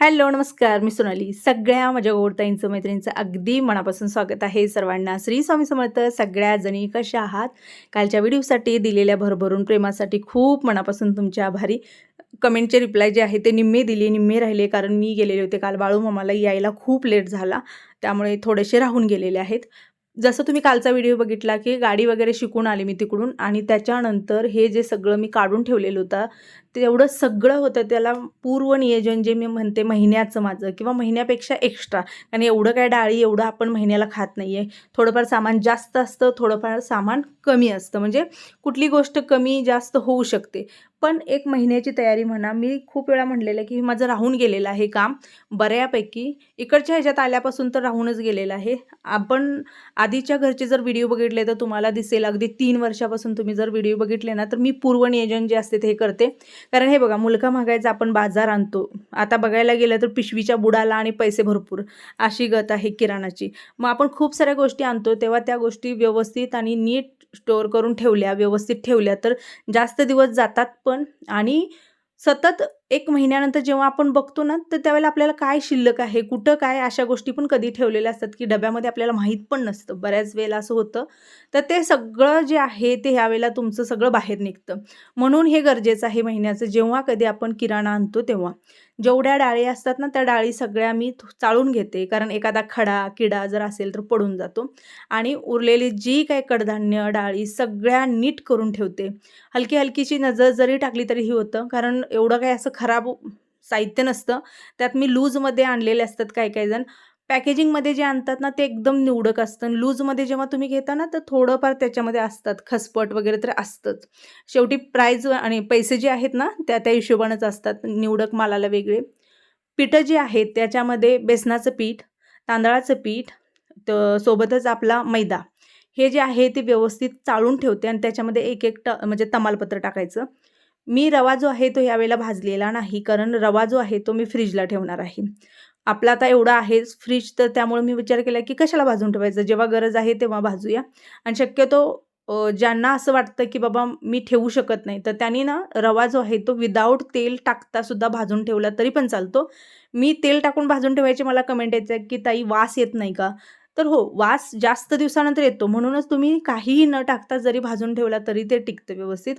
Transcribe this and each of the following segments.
Hello नमस्कार. मी सोनाली. सगळ्या माझ्या गोडताईंचं मैत्रिणींचं अगदी मनापासून स्वागत आहे सर्वांना. श्री स्वामी समर्थ सगळ्या जणी कशा आहात? कालच्या व्हिडिओसाठी दिलेल्या भरभरून प्रेमासाठी खूप मनापासून तुमचे आभारी. कमेंटचे रिप्लाय जे आहे ते निम्मे दिले निम्मे राहिले कारण मी गेलेले होते काल बाळू मामाला. यायला खूप लेट झाला. त्यामुळे थोडेसे राहून गेलेले आहेत. जसं तुम्ही कालचा व्हिडिओ बघितला की गाडी वगैरे शिकून आले मी तिकडून आणि त्याच्यानंतर हे जे सगळं मी काढून ठेवलेलं होतं तेवढं सगळं होतं. त्याला पूर्व नियोजन जे मी म्हणते महिन्याचं माझं किंवा महिन्यापेक्षा एक्स्ट्रा कारण एवढं काय डाळी एवढं आपण महिन्याला खात नाही आहे थोडंफार सामान जास्त असतं थोडंफार सामान कमी असतं. म्हणजे कुठली गोष्ट कमी जास्त होऊ शकते. पण एक महिन्याची तयारी म्हणा मी खूप वेळा म्हणलेलं आहे की माझं राहून गेलेलं आहे काम. बऱ्यापैकी इकडच्या ह्याच्यात आल्यापासून तर राहूनच गेलेलं आहे. आपण आधीच्या घरचे जर व्हिडिओ बघितले तर तुम्हाला दिसेल. अगदी तीन वर्षापासून तुम्ही जर व्हिडिओ बघितले ना तर मी पूर्व नियोजन जे असते ते करते. कारण हे बघा मुलगा मागायचा आपण बाजार आणतो. आता बघायला गेलं तर पिशवीच्या बुडाला आणि पैसे भरपूर अशी गत आहे किराणाची. मग आपण खूप साऱ्या गोष्टी आणतो तेव्हा त्या गोष्टी व्यवस्थित आणि नीट स्टोअर करून ठेवल्या व्यवस्थित ठेवल्या तर जास्त दिवस जातात पण आणि सतत एक महिन्यानंतर जेव्हा आपण बघतो ना तर त्यावेळेला आपल्याला काय शिल्लक आहे? कुठं काय अशा गोष्टी पण कधी ठेवलेल्या असतात की डब्यामध्ये आपल्याला माहीत पण नसतं. बऱ्याच वेळेला असं होतं. तर ते सगळं जे आहे ते ह्यावेळेला तुमचं सगळं बाहेर निघतं. म्हणून हे गरजेचं आहे महिन्याचं. जेव्हा कधी आपण किराणा आणतो तेव्हा. जेवढ्या डाळी असतात ना त्या डाळी सगळ्या मी चाळून घेते. कारण एखादा खडा किडा जर असेल तर पडून जातो. आणि उरलेली जी काही कडधान्य डाळी सगळ्या नीट करून ठेवते. हलकी हलकीची नजर जरी टाकली तरीही होतं. कारण एवढं काही असं खराब साहित्य नसतं. त्यात मी लूजमध्ये आणलेले असतात काही काही जण. पॅकेजिंगमध्ये जे आणतात ना ते एकदम निवडक असतं. लूजमध्ये जेव्हा तुम्ही घेता ना तर थोडंफार त्याच्यामध्ये असतात. खसपट वगैरे तर असतंच. शेवटी प्राईज आणि पैसे जे आहेत ना त्या त्या हिशोबानंच असतात. निवडक मालाला वेगळे. पिठं जी आहेत त्याच्यामध्ये बेसनाचं पीठ तांदळाचं पीठ त सोबतच आपला मैदा. हे जे आहे ते व्यवस्थित चाळून ठेवते आणि त्याच्यामध्ये एक एक ट म्हणजे तमालपत्र टाकायचं. मी रवा जो आहे तो यावेळेला भाजलेला नाही. कारण रवा जो आहे तो मी फ्रीजला ठेवणार आहे. आपला आता एवढा आहेच फ्रीज तर त्यामुळे मी विचार केला की कशाला भाजून ठेवायचं? जेव्हा गरज आहे तेव्हा भाजूया. आणि शक्यतो ज्यांना असं वाटतं की बाबा मी ठेवू शकत नाही तर त्यांनी ना रवा जो आहे तो विदाऊट तेल टाकता सुद्धा भाजून ठेवला तरी पण चालतो. मी तेल टाकून भाजून ठेवायची मला कमेंट यायचं की ताई वास येत नाही का? तर हो वास जास्त दिवसानंतर येतो. म्हणूनच तुम्ही काहीही न टाकता जरी भाजून ठेवला तरी ते टिकतं व्यवस्थित.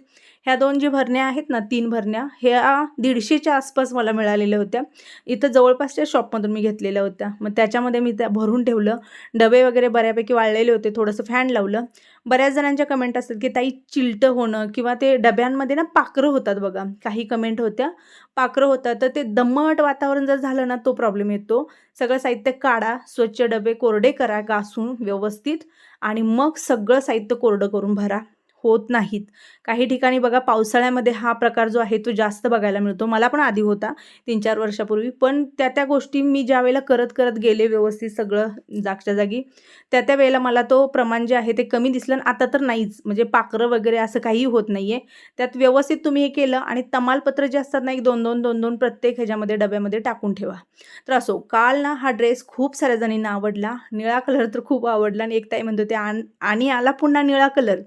ह्या दोन जे भरण्या आहेत ना तीन भरण्या ह्या दीडशेच्या आसपास मला मिळालेल्या होत्या. इथं जवळपासच्या शॉपमधून मी घेतलेल्या होत्या. मग त्याच्यामध्ये मी त्या भरून ठेवलं. डबे वगैरे बऱ्यापैकी वाळलेले होते. थोडंसं फॅन लावलं. बऱ्याच जणांच्या कमेंट असतात की ताई चिलटं होणं किंवा ते डब्यांमध्ये ना पाखरं होतात बघा. काही कमेंट होत्या. पाखरं होतात तर ते दमट वातावरण जर झालं ना तो प्रॉब्लेम येतो. सगळं साहित्य काढा स्वच्छ डबे कोरडे करा घासून व्यवस्थित आणि मग सगळं साहित्य कोरडं करून भरा. होत नाहीत. काही ठिकाणी बघा पावसाळ्यामध्ये हा प्रकार जो आहे तो जास्त बघायला मिळतो. मला पण आधी होता तीन चार वर्षापूर्वी. पण त्या त्या गोष्टी मी ज्या वेळेला करत करत गेले व्यवस्थित सगळं जागच्या जागी त्या त्या वेळेला मला तो प्रमाण जे आहे ते कमी दिसलं आणि आता तर नाहीच. म्हणजे पाखरं वगैरे असं काही होत नाही आहे त्यात व्यवस्थित तुम्ही हे केलं आणि तमालपत्र जे असतात ना एक दोन दोन दोन दोन प्रत्येक ह्याच्यामध्ये डब्यामध्ये टाकून ठेवा. तर असो काल ना हा ड्रेस खूप साऱ्या जणींना आवडला. निळा कलर तर खूप आवडला आणि एक ताई म्हणत होते "आण- आणि आला पुन्हा निळा कलर.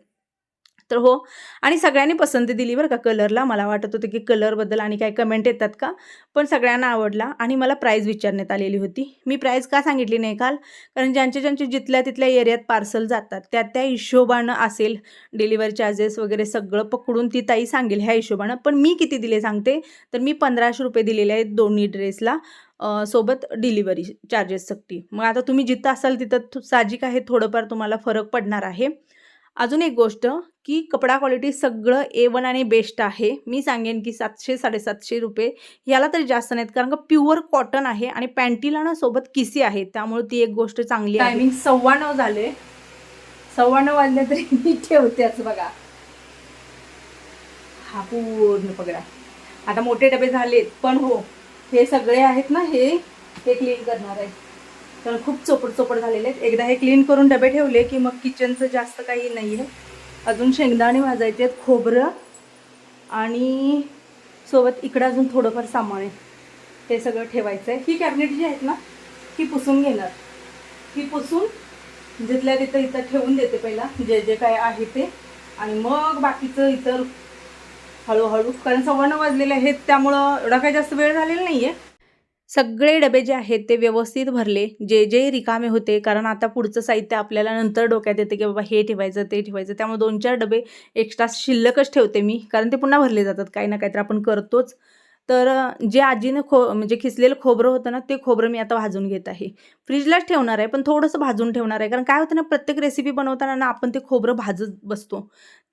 तर हो. आणि सगळ्यांनी पसंती दिली बरं का कलरला. मला वाटत होतं की कलरबद्दल आणि काय कमेंट येतात का? पण सगळ्यांना आवडला आणि मला प्राईज विचारण्यात आलेली होती. मी प्राईज का सांगितली नाही काल? कारण ज्यांचे ज्यांचे जिथल्या तिथल्या एरियात पार्सल जातात त्या त्या हिशोबानं असेल डिलिव्हरी चार्जेस वगैरे सगळं पकडून ती ताई सांगेल ह्या हिशोबानं. पण मी किती दिले सांगते? तर मी पंधराशे रुपये दिलेले आहेत दोन्ही ड्रेसला सोबत डिलिव्हरी चार्जेस सक्ती. मग आता तुम्ही जिथं असाल तिथं साहजिक आहे थोडंफार तुम्हाला फरक पडणार आहे. अजून एक गोष्ट की कपडा क्वालिटी सगळं ए वन आणि बेस्ट आहे. मी सांगेन की सातशे साडेसातशे रुपये याला तरी जास्त नाहीत. कारण का प्युअर कॉटन आहे आणि पॅन्टीला ना सोबत किसी आहे. त्यामुळे ती एक गोष्ट चांगली आहे. टायमिंग सव्वा नऊ झाले. सव्वा नऊ वाजले तरी मी ठेवतेच बघा. हा पूर्ण पगडा. आता मोठे डबे झालेत. पण हो हे सगळे आहेत ना हे हे क्लीन करणार आहे. कारण खूप चोपड चोपड झालेले आहेत. एकदा हे क्लीन करून डबे ठेवले की मग किचनचं जास्त काही नाही आहे अजून शेंगदाणे भाजायचे आहेत खोबरं आणि सोबत इकडं अजून थोडंफार सामान आहे. हे सगळं ठेवायचं आहे ही कॅबिनेट जी आहेत ना ही पुसून घेणार. ही पुसून जिथल्या तिथं इथं ठेवून देते पहिला जे जे काय आहे ते. आणि मग बाकीचं इतर हळूहळू कारण सव्वा नऊ वाजलेले आहेत त्यामुळं एवढा काही जास्त वेळ झालेला नाही आहे सगळे डबे जे आहेत ते व्यवस्थित भरले. जे जे रिकामे होते कारण आता पुढचं साहित्य आपल्याला नंतर डोक्यात येते की बाबा हे ठेवायचं ते ठेवायचं. त्यामुळे दोन चार डबे एक्स्ट्रा शिल्लकच ठेवते मी कारण ते पुन्हा भरले जातात. काही ना काहीतरी आपण करतोच. तर जे आजीनं खो म्हणजे खिसलेलं खोबरं होतं ना ते खोबरं मी आता भाजून घेत आहे. फ्रीजलाच ठेवणार आहे पण थोडंसं भाजून ठेवणार आहे. कारण काय होतं ना प्रत्येक रेसिपी बनवताना ना आपण ते खोबरं भाजत बसतो.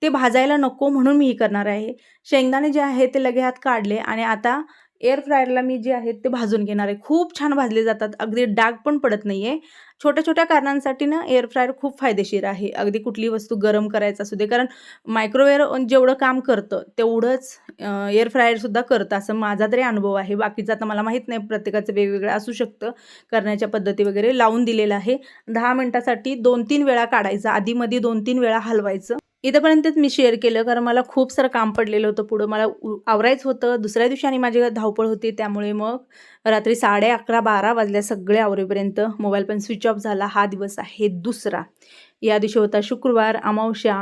ते भाजायला नको म्हणून मी हे करणार आहे. शेंगदाणे जे आहे ते लगे हात काढले आणि आता एअर फ्रायरला मी जे आहेत ते भाजून घेणार आहे. खूप छान भाजले जातात. अगदी डाग पण पडत नाही आहे छोट्या छोट्या कारणांसाठी ना एअर फ्रायर खूप फायदेशीर आहे. अगदी कुठली वस्तू गरम करायचं असू दे. कारण मायक्रोवेअर जेवढं काम करतं तेवढंच एअर फ्रायरसुद्धा करतं. असं माझा तरी अनुभव आहे. बाकीचं आता मला माहीत नाही. प्रत्येकाचं वेगवेगळं असू शकतं. करण्याच्या पद्धती वगैरे लावून दिलेलं आहे. दहा मिनटासाठी दोन तीन वेळा काढायचं. आधीमध्ये दोन तीन वेळा हलवायचं. इथंपर्यंतच मी शेअर केलं कारण मला खूप सारं काम पडलेलं होतं पुढं. मला उ- आवरायचं होतं. दुसऱ्या दिवशी आणि माझी धावपळ होती त्यामुळे मग रात्री साडे अकरा बारा वाजल्या सगळे आवरेपर्यंत. मोबाईल पण स्विच ऑफ झाला. हा दिवस आहे दुसरा. या दिवशी होता शुक्रवार अमावश्या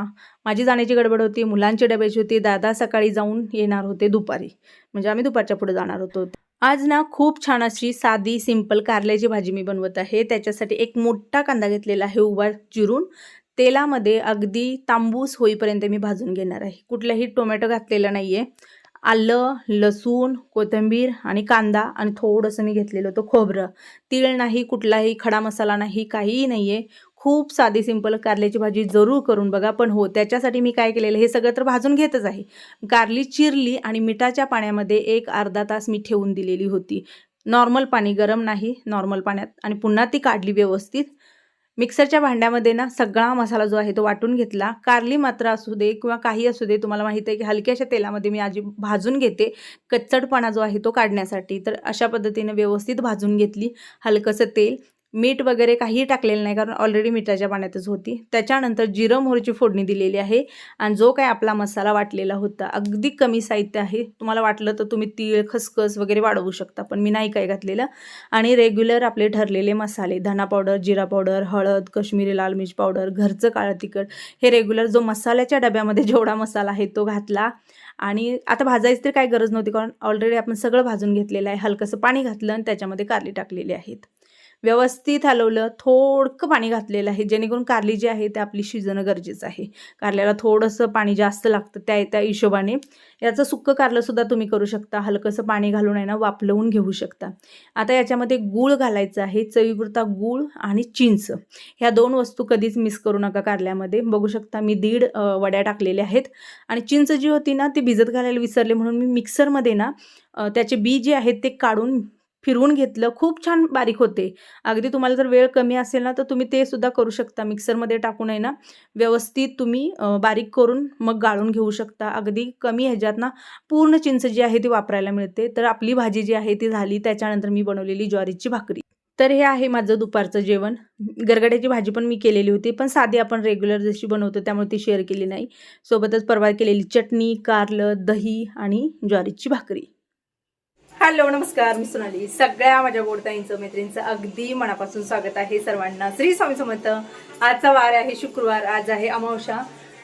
माझी जाण्याची गडबड होती मुलांची डब्याची होती. दादा सकाळी जाऊन येणार होते दुपारी. म्हणजे आम्ही दुपारच्या पुढे जाणार होतो. आज ना खूप छान अशी साधी सिंपल कारल्याची भाजी मी बनवत आहे. त्याच्यासाठी एक मोठा कांदा घेतलेला आहे उभा चिरून. तेलामध्ये अगदी तांबूस होईपर्यंत मी भाजून घेणार आहे. कुठलाही टोमॅटो घातलेला नाही आहे आलं लसूण कोथिंबीर आणि कांदा आणि थोडंसं मी घेतलेलं होतं खोबरं. तीळ नाही कुठलाही खडा मसाला नाही काहीही नाही आहे खूप साधी सिंपल कारल्याची भाजी जरूर करून बघा. पण हो त्याच्यासाठी मी काय केलेलं हे सगळं तर भाजून घेतच आहे. कारली चिरली आणि मिठाच्या पाण्यामध्ये एक अर्धा तास मी ठेवून दिलेली होती. नॉर्मल पाणी गरम नाही नॉर्मल पाण्यात. आणि पुन्हा ती काढली व्यवस्थित. मिक्सरच्या भांड्यामध्ये ना सगळा मसाला जो आहे तो वाटून घेतला. कारली मात्र असू दे किंवा काही असू दे तुम्हाला माहिती आहे की हलक्याशा तेलामध्ये मी आजी भाजून घेते. कच्चटपणा जो आहे तो काढण्यासाठी. तर अशा पद्धतीने व्यवस्थित भाजून घेतली हलकंसं तेल. मीठ वगैरे काहीही टाकलेलं नाही कारण ऑलरेडी मिठाच्या पाण्यातच होती. त्याच्यानंतर जिरं मोहरीची फोडणी दिलेली आहे आणि जो काय आपला मसाला वाटलेला होता अगदी कमी साहित्य आहे. तुम्हाला वाटलं तर तुम्ही तीळ खसखस वगैरे वाढवू शकता पण मी नाही काय घातलेलं. आणि रेग्युलर आपले ठरलेले मसाले धना पावडर जिरा पावडर हळद कश्मीरी लाल मिर्च पावडर घरचं काळं तिखट हे रेग्युलर जो मसाल्याच्या डब्यामध्ये जेवढा मसाला आहे तो घातला. आणि आता भाजायची तर काय गरज नव्हती कारण ऑलरेडी आपण सगळं भाजून घेतलेलं आहे. हलकंसं पाणी घातलं आणि त्याच्यामध्ये कारली टाकलेली आहेत. व्यवस्थित हलवलं थोडकं पाणी घातलेलं आहे जेणेकरून कारली जी आहे ते आपली शिजणं गरजेचं आहे. कारल्याला थोडंसं पाणी जास्त लागतं त्या त्या हिशोबाने. याचं सुक्कं कारलंसुद्धा तुम्ही करू शकता. हलकंसं पाणी घालून आहे ना वापलवून घेऊ शकता. आता याच्यामध्ये गूळ घालायचं आहे चवीपुरता गूळ आणि चिंच. ह्या दोन वस्तू कधीच मिस करू नका कारल्यामध्ये. बघू शकता मी दीड वड्या टाकलेल्या आहेत. आणि चिंच जी होती ना ती भिजत घालायला विसरले म्हणून मी मिक्सरमध्ये ना त्याचे बी जे आहेत ते काढून फिरवून घेतलं खूप छान बारीक होते. अगदी तुम्हाला जर वेळ कमी असेल ना तर तुम्ही ते सुद्धा करू शकता. मिक्सरमध्ये टाकून आहे ना व्यवस्थित तुम्ही बारीक करून मग गाळून घेऊ शकता. अगदी कमी ह्याच्यात ना पूर्ण चिंच जी आहे ती वापरायला मिळते. तर आपली भाजी जी आहे ती झाली त्याच्यानंतर मी बनवलेली ज्वारीची भाकरी. तर हे आहे माझं दुपारचं जेवण. गरगड्याची भाजी पण मी केलेली होती पण साधी आपण रेग्युलर जशी बनवतो त्यामुळे ती शेअर केली नाही. सोबतच परवा केलेली चटणी कारलं दही आणि ज्वारीची भाकरी. हॅलो नमस्कार मी सोनाली. सगळ्या माझ्या गोडताईंचं मैत्रिणींचं अगदी मनापासून स्वागत आहे सर्वांना. श्री स्वामी समर्थ आजचा वार आहे शुक्रवार. आज आहे अमावशा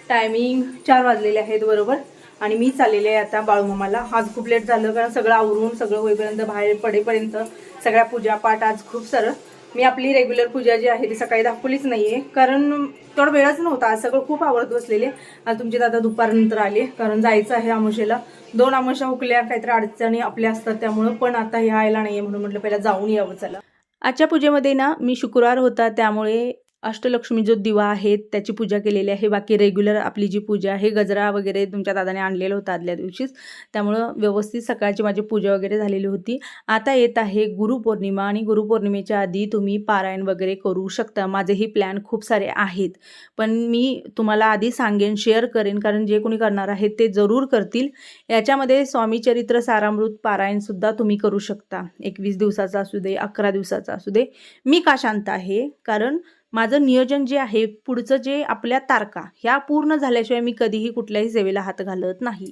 टायमिंग चार वाजलेले आहेत बरोबर? आणि मी चाललेले आहे आता बाळूमामाला. आज खूप लेट झालं कारण सगळं आवरून सगळं होईपर्यंत बाहेर पडेपर्यंत सगळ्या पूजापाठ आज खूप सरळ. मी आपली रेग्युलर पूजा जी आहे ती सकाळी दाखवलीच नाहीये. कारण थोडा वेळच नव्हता. आज सगळं खूप आवडत बसलेले. आज तुमचे दादा दुपारनंतर आले. कारण जायचं आहे आमोशेला. दोन आमोशा हुकल्या काहीतरी अडचणी आपल्या असतात त्यामुळं पण आता हे यायला नाहीये म्हणून म्हटलं पहिला जाऊन यावं चला. आजच्या पूजेमध्ये ना मी शुक्रवार होता त्यामुळे अष्टलक्ष्मी जो दिवा आहे त्याची पूजा केलेली आहे. बाकी रेग्युलर आपली जी पूजा आहे गजरा वगैरे तुमच्या दादाने आणलेलं होतं आदल्या दिवशीच. त्यामुळं व्यवस्थित सकाळची माझी पूजा वगैरे झालेली होती. आता येत आहे गुरुपौर्णिमा आणि गुरुपौर्णिमेच्या आधी तुम्ही पारायण वगैरे करू शकता. माझेही प्लॅन खूप सारे आहेत. पण मी तुम्हाला आधी सांगेन शेअर करेन कारण जे कोणी करणार आहेत ते जरूर करतील. याच्यामध्ये स्वामीचरित्र सारामृत पारायणसुद्धा तुम्ही करू शकता. एकवीस दिवसाचा असू दे अकरा दिवसाचा असू दे. मी का शांत आहे? कारण माझं नियोजन जे आहे पुढचं जे आपल्या तारखा ह्या पूर्ण झाल्याशिवाय मी कधीही कुठल्याही सेवेला हात घालत नाही.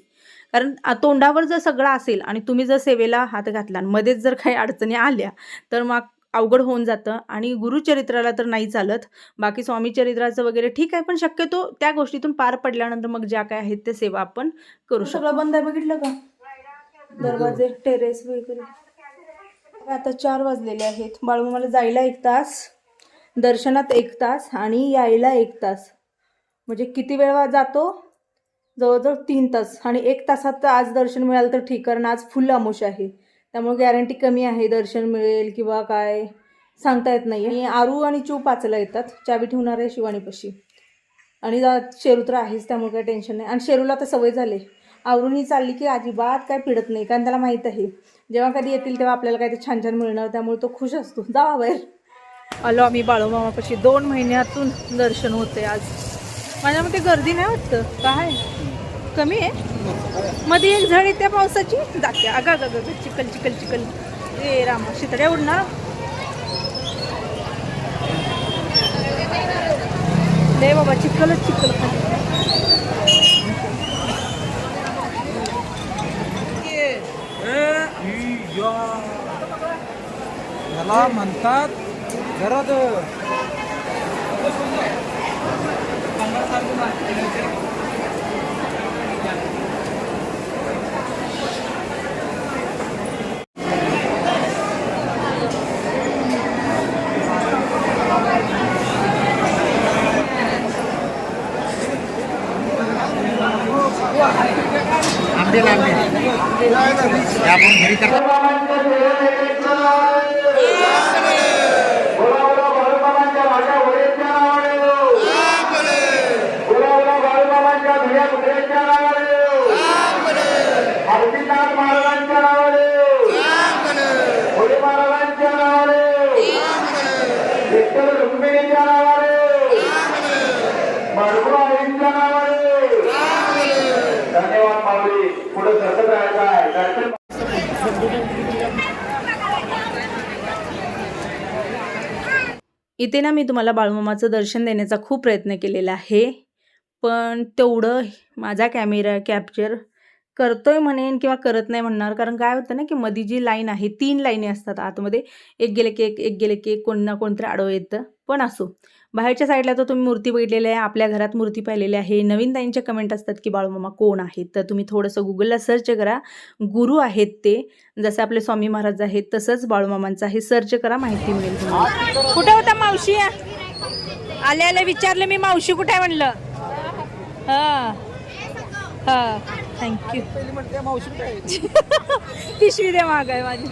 कारण तोंडावर जर सगळं असेल आणि तुम्ही जर सेवेला हात घातला आणि मध्येच जर काही अडचणी आल्या तर मग अवघड होऊन जातं आणि गुरुचरित्राला तर नाही चालत. बाकी स्वामी चरित्राचं वगैरे ठीक आहे पण शक्यतो त्या गोष्टीतून पार पडल्यानंतर मग ज्या काय आहेत त्या सेवा आपण करू शकतो. सगळं बंद आहे बघितलं का? दरवाजे टेरेस वगैरे. आता चार वाजलेले आहेत. बाळूमामाला जायला एक तास. दर्शनात एक तास आणि यायला एक तास. म्हणजे किती वेळ जातो? जवळजवळ तीन तास. आणि एक तासात तर आज दर्शन मिळालं तर ठीक कारण आज फुल आमोश आहे. त्यामुळे गॅरंटी कमी आहे दर्शन मिळेल किंवा काय? सांगता येत नाही आणि आरू आणि चू पाचला येतात. चावी ठेवणार आहे शिवानीपाशी. आणि जा शेरू तर आहेच त्यामुळे काही टेन्शन नाही. आणि शेरूला तर सवय झाली. आवरूनही चालली की अजिबात काय पिडत नाही कारण त्याला माहीत आहे. जेव्हा कधी येतील तेव्हा आपल्याला काय ते छान छान मिळणार त्यामुळे तो खुश असतो. जावा बाहेर. आलो आम्ही बाळूमामापाशी. दोन महिन्यातून दर्शन होते आज. माझ्या मते गर्दी नाही वाटतं. काय कमी आहे. मध्ये एक झाड त्या पावसाची. जाते अगा ग ग चिकल चिकल चिकल ए रामा शितड्या उडणार? ले बाबा चिकलच चिकल याला म्हणतात घरात आंबे लांबे आपण घरी कर महाराजांच्या नावाने होळी महाराजांच्या नावाने विठ्ठल रुक्मिणीच्या नावाने मरगू आईंच्या नावाने धन्यवाद माऊली पुढे सरकत राहायचं आहे दर्शन इथे ना मी तुम्हाला बाळूमामाचं दर्शन देण्याचा खूप प्रयत्न केलेला आहे. पण तेवढं माझा कॅमेरा कॅप्चर करतोय म्हणेन किंवा करत नाही म्हणणार. कारण काय होतं ना की मधी जी लाईन आहे तीन लाईनी असतात आतमध्ये. एक गेले की एक एक गेले की एक कोण ना कोणतरी आडवं येतं. पण असो. बाहेरच्या साईडला तर तुम्ही मूर्ती बघितलेली आहे आपल्या घरात मूर्ती पाहिलेली आहे. नवीन ताईंच्या कमेंट असतात की बाळूमामा कोण आहेत? तर तुम्ही थोडंसं गुगलला सर्च करा. गुरु आहेत ते. जसे आपले स्वामी महाराज आहेत तसंच बाळूमामांचं आहे. सर्च करा माहिती मिळेल तुम्हाला. कुठे होता मावशी? आले आले विचारलं मी मावशी कुठे आहे म्हणलं. हा. हा. थँक्यू पिशवी दे माग आहे माझी.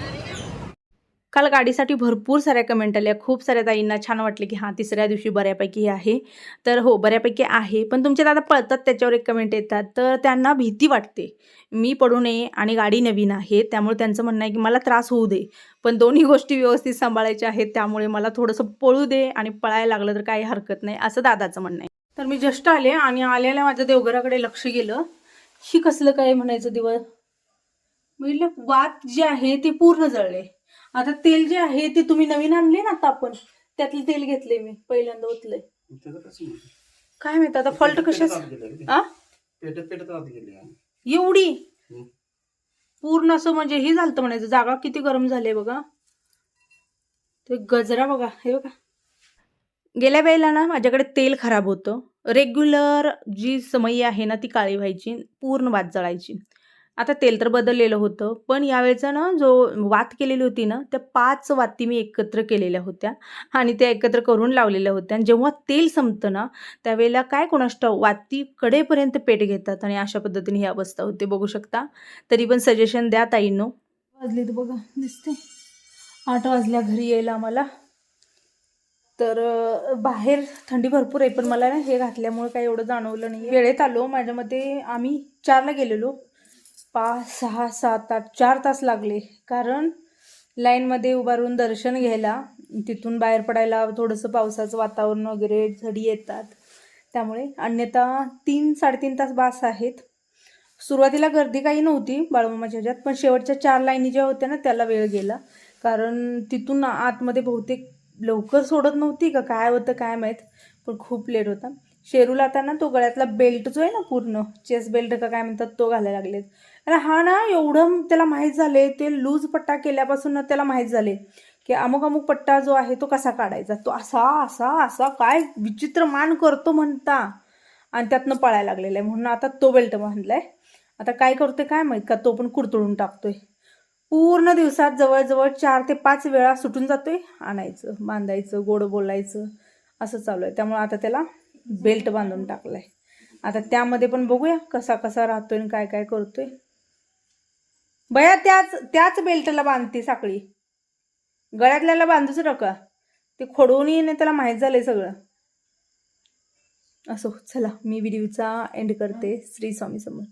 काल गाडीसाठी भरपूर साऱ्या कमेंट आल्या. खूप साऱ्या ताईंना छान वाटले की हां तिसऱ्या दिवशी बऱ्यापैकी आहे. तर हो बऱ्यापैकी आहे. पण तुमच्या दादा पळतात त्याच्यावर एक कमेंट येतात. तर त्यांना भीती वाटते. मी पडू नये आणि गाडी नवीन आहे. त्यामुळे त्यांचं म्हणणं आहे की मला त्रास होऊ दे. पण दोन्ही गोष्टी व्यवस्थित सांभाळायच्या आहेत. त्यामुळे मला थोडंसं पळू दे आणि पळायला लागलं तर काही हरकत नाही असं दादाचं म्हणणं आहे. तर मी जस्ट आले आणि आल्याला माझ्या देवघराकडे लक्ष गेलं. ही कसलं काय म्हणायचं दिवस? म्हटलं वात जे आहे ते पूर्ण जळले. आता तेल जे आहे ते तुम्ही नवीन आणले ना आता आपण? त्यातलं तेल घेतले मी पहिल्यांदा ओतलंय. काय माहीत आता फॉल्ट कशाच? आ? पेटत पेटत आत गेली एवढी? पूर्ण असं म्हणजे हे झालं म्हणायचं जागा किती गरम झाली बघा. ते गजरा बघा हे बघा. गेल्या वेळेला ना माझ्याकडे तेल खराब होतं. रेग्युलर जी समयी आहे ना ती काळी व्हायची पूर्ण वात जळायची. आता तेल तर बदललेलं होतं पण यावेळेचा ना जो वात केलेली होती ना त्या पाच वाती मी एकत्र केलेल्या होत्या आणि त्या एकत्र करून लावलेल्या होत्या. आणि जेव्हा तेल संपतं ना त्यावेळेला काय कोणाष्टाव वाती कडेपर्यंत पेट घेतात? आणि अशा पद्धतीने ही अवस्था होते बघू शकता? तरी पण सजेशन द्या ताईनो. वाजले तर बघा दिसते आठ वाजल्या घरी यायला आम्हाला. तर बाहेर थंडी भरपूर आहे पण मला ना हे घातल्यामुळे काही एवढं जाणवलं नाही वेळेत आलो माझ्या मते आम्ही चारला गेलेलो. पाच सहा सात आठ चार तास लागले. कारण लाईनमध्ये उभारून दर्शन घ्यायला तिथून बाहेर पडायला थोडंसं पावसाचं वातावरण वगैरे झडी येतात. त्यामुळे अन्यथा तीन साडेतीन तास बास आहेत. सुरुवातीला गर्दी काही नव्हती बाळूमामाच्या ह्याच्यात पण शेवटच्या चार लाईनी ज्या होत्या ना त्याला वेळ गेला. कारण तिथून आतमध्ये बहुतेक लवकर सोडत नव्हती का काय होतं काय माहीत पण खूप लेट होता. शेरूला आता ना तो गळ्यातला बेल्ट जो आहे ना पूर्ण चेस बेल्ट का काय म्हणतात तो घालायला लागलेत. अरे हा ना एवढं त्याला माहीत झाले ते लूज पट्टा केल्यापासून ना त्याला माहीत झाले की अमुक अमुक पट्टा जो आहे तो कसा काढायचा? तो असा असा असा काय विचित्र मान करतो म्हणता. आणि त्यातनं पळायला लागलेला आहे म्हणून आता तो बेल्ट बांधलाय. आता काय करतोय काय माहीत? का तो पण कुरतळून टाकतोय. पूर्ण दिवसात जवळजवळ चार ते पाच वेळा सुटून जातोय. आणायचं बांधायचं गोड बोलायचं असं चालू आहे. त्यामुळे आता त्याला बेल्ट बांधून टाकलाय. आता त्यामध्ये पण बघूया कसा कसा राहतोय आणि काय काय करतोय. बया त्याच त्याच बेल्टला बांधते साखळी. गळ्यातल्याला बांधूच नका. ते खोडून येणे त्याला माहीत झालंय सगळं. असो चला मी व्हिडिओचा एंड करते. श्री स्वामी समर्थ.